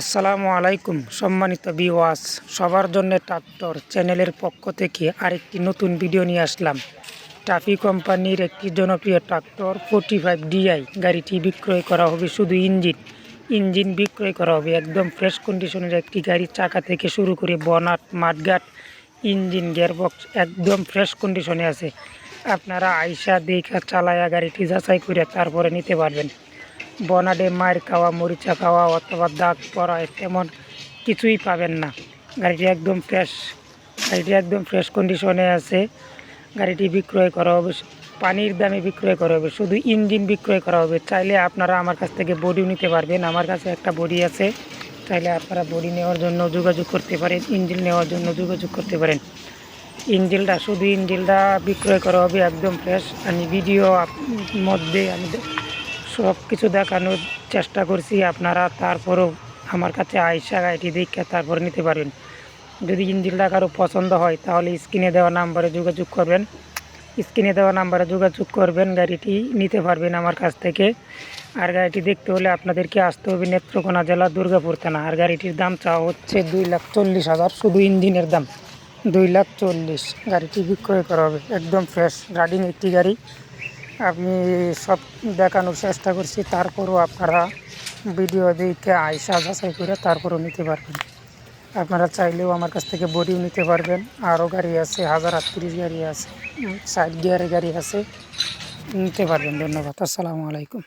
আসসালামু আলাইকুম, সম্মানিত বিওয়াস সবার জন্য ট্রাক্টর চ্যানেলের পক্ষ থেকে আরেকটি নতুন ভিডিও নিয়ে আসলাম। টাফি কোম্পানির একটি জনপ্রিয় ট্রাক্টর ফোর্টি ফাইভ ডিআই গাড়িটি বিক্রয় করা হবে শুধু ইঞ্জিন। ইঞ্জিন বিক্রয় করা হবে একদম ফ্রেশ কন্ডিশনের একটি গাড়ি চাকা থেকে শুরু করে বনাট মাঠগাট ইঞ্জিন গিয়ারবক্স একদম ফ্রেশ কন্ডিশনে আছে। আপনারা আইসা, দেখা, চালায়া গাড়িটি যাচাই করে তারপরে নিতে পারবেন। বনাডে মার খাওয়া, মরিচা খাওয়া অথবা দাগ পড়া তেমন কিছুই পাবেন না। গাড়িটি একদম ফ্রেশ গাড়িটি একদম ফ্রেশ কন্ডিশনে আছে। গাড়িটি বিক্রয় করা হবে, পানির দামে বিক্রয় করা হবে, শুধু ইঞ্জিন বিক্রয় করা হবে। চাইলে আপনারা আমার কাছ থেকে বডিও নিতে পারবেন। আমার কাছে একটা বডি আছে। চাইলে আপনারা বডি নেওয়ার জন্য যোগাযোগ করতে পারেন, ইঞ্জিন নেওয়ার জন্য যোগাযোগ করতে পারেন। ইঞ্জিনটা শুধু ইঞ্জিনটা বিক্রয় করা হবে, একদম ফ্রেশ আমি ভিডিও মধ্যে আমি সব কিছু দেখানোর চেষ্টা করছি, আপনারা তারপরেও আমার কাছে আইসা গাড়িটি দেখে তারপর নিতে পারবেন যদি ইঞ্জিনটা কারও পছন্দ হয়, তাহলে স্ক্রিনে দেওয়া নাম্বারে যোগাযোগ করবেন। স্ক্রিনে দেওয়া নাম্বারে যোগাযোগ করবেন, গাড়িটি নিতে পারবেন আমার কাছ থেকে। আর গাড়িটি দেখতে হলে আপনাদেরকে আসতে হবে নেত্রকোনা জেলা, দুর্গাপুর থানা। আর গাড়িটির দাম চাওয়া হচ্ছে দুই লাখ চল্লিশ হাজার, শুধু ইঞ্জিনের দাম। দুই লাখ চল্লিশ, গাড়িটি বিক্রয় করা হবে। একদম ফ্রেশ রানিং একটি গাড়ি। আমি সব দেখানোর চেষ্টা করছি, তারপরও আপনারা ভিডিও দিকে আইসা যাচাই করে তারপরও নিতে পারবেন। আপনারা চাইলেও আমার কাছ থেকে বডিও নিতে পারবেন। আরও গাড়ি আছে, হাজার আটত্রিশ গাড়ি আছে সাইড গিয়ারের গাড়ি আছে, নিতে পারবেন। ধন্যবাদ। আসসালামু আলাইকুম।